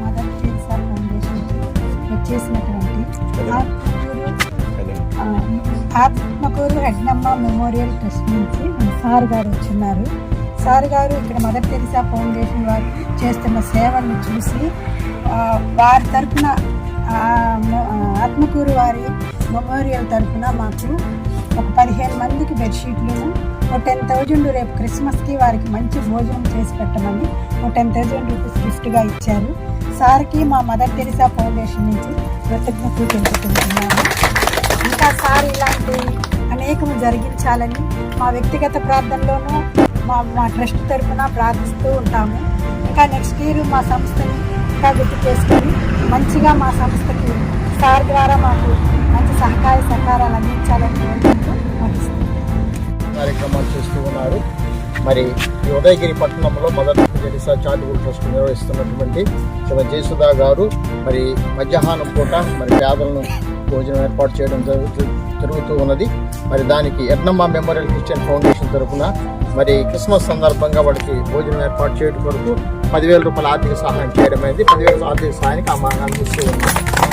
Mother foundation Atmakur హెడ్నమ్మ memorial trust నుంచి sir గారు వచ్చిన్నారు. సార్ గారు ఇక్కడ మదర్ టెరిసా ఫౌండేషన్ వారు చేస్తున్న సేవలను చూసి వారి తరఫున ఆత్మకూరు వారి మెమోరియల్ తరఫున మాకు ఒక పదిహేను మందికి బెడ్షీట్లు ఒక టెన్ థౌజండ్ రేపు క్రిస్మస్కి వారికి మంచి భోజనం చేసి పెట్టమని ఒక టెన్ థౌజండ్ రూపీస్ గిఫ్ట్గా ఇచ్చారు. సార్కి మా మదర్ టెరిసా ఫౌండేషన్ నుంచి కృతజ్ఞతలు తెలుపుకుంటున్నాము ఇంకా సార్ ఇలాంటి అనేకము జరిగించాలని మా వ్యక్తిగత ప్రార్థనలోనూ మా మా ట్రస్ట్ తరఫున ప్రార్థిస్తూ ఉంటాము. ఇంకా నెక్స్ట్ ఇయర్ మా సంస్థని ఇంకా గుర్తు చేసుకొని మంచిగా మా సంస్థకి సార్ ద్వారా మాకు మంచి సహకార సహకారాలు అందించాలని కార్యక్రమాలు చేస్తూ ఉన్నారు. మరి ఈ ఉదయగిరి పట్టణంలో మొదటి తెరిసా చారిటబుల్ ట్రస్ట్ నిర్వహిస్తున్నటువంటి శివ జయసుధా గారు మరి మధ్యాహ్నం పూట మరి పేదలను భోజనం ఏర్పాటు చేయడం జరుగుతూ జరుగుతూ ఉన్నది. మరి దానికి ఎర్నమ్మ మెమోరియల్ క్రిస్టియన్ ఫౌండేషన్ తరఫున మరి క్రిస్మస్ సందర్భంగా వాడికి భోజనం ఏర్పాటు చేయడం కొరకు పదివేల రూపాయల ఆర్థిక సహాయం చేయడం అనేది పదివేల ఆర్థిక సహాయానికి ఆ మార్గాన్ని ఇస్తూ ఉన్నాం